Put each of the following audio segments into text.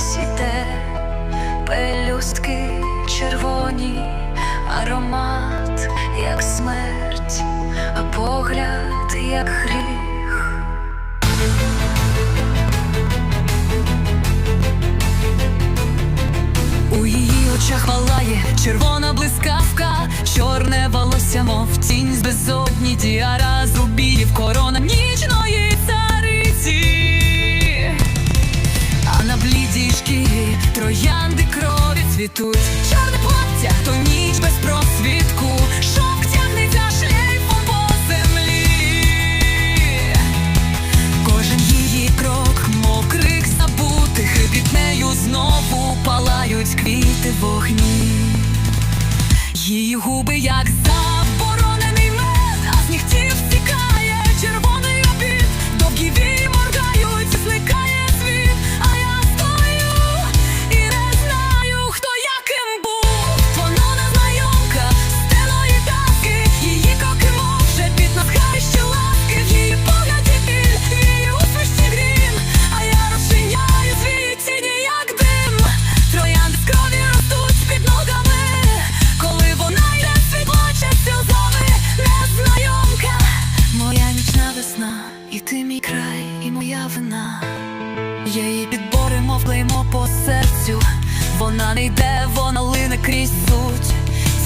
ось іде, пелюстки червоні, аромат, як смерть, а погляд, як гріх. У її очах палає червона блискавка, чорне волосся, мов тінь з безодні діара цвітуть. Чорне плаття, то ніч без просвітку, шовк тягнеться шлейфом по землі. Кожен її крок, мокрих забутих, Під нею знову палають квіти вогні. Її губи, як заборонений її підбори, мов клеймо по серцю. Вона не йде, вона лине крізь суть.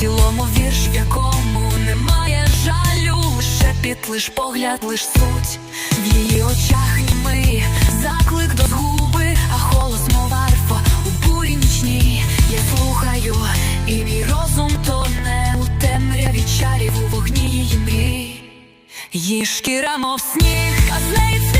Цілому вірш, в якому немає жалю, лише під лиш погляд, лиш суть. В її очах німий заклик до згуби, а голос, мов арфа у бурі нічній. Я слухаю, і мій розум тоне у темряві чарів у вогні її мрій. Її шкіра, мов сніг, а з неї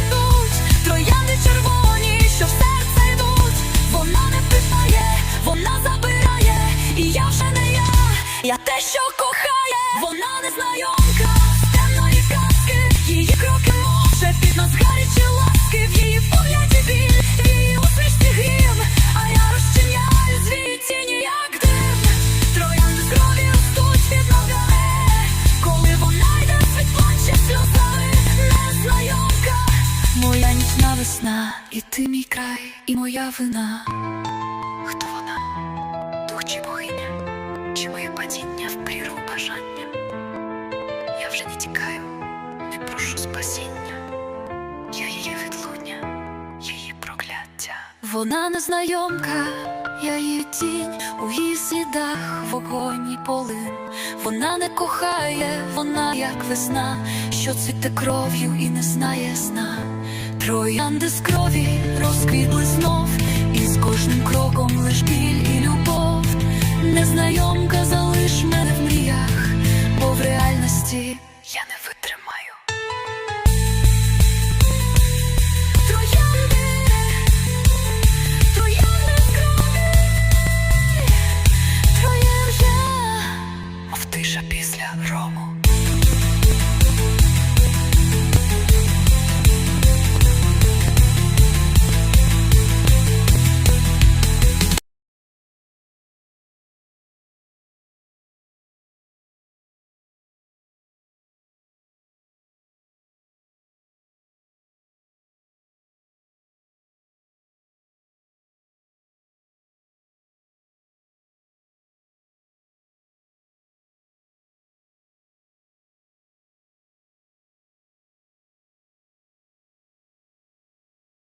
те, що кохає, вона незнайомка з темної казки, її кроки може під нас гарячі ласки, в її погляді біль, її усмішці грім, а я розчиняю звій тіні, як дим. Троянди з крові ростуть ногами, коли вона йде світ плаче сльозами, незнайомка, моя нічна весна, і ти мій край, і моя вина. Прошу спасіння. Я її відлуння, її прокляття. Вона незнайомка, я її тінь у її слідах вогонь і полин. Вона не кохає, вона як весна, що цвіте кров'ю і не знає сна. Троянди з крові розквітли знов, і з кожним кроком лиш біль і любов. Незнайомка залиш мене після Рому.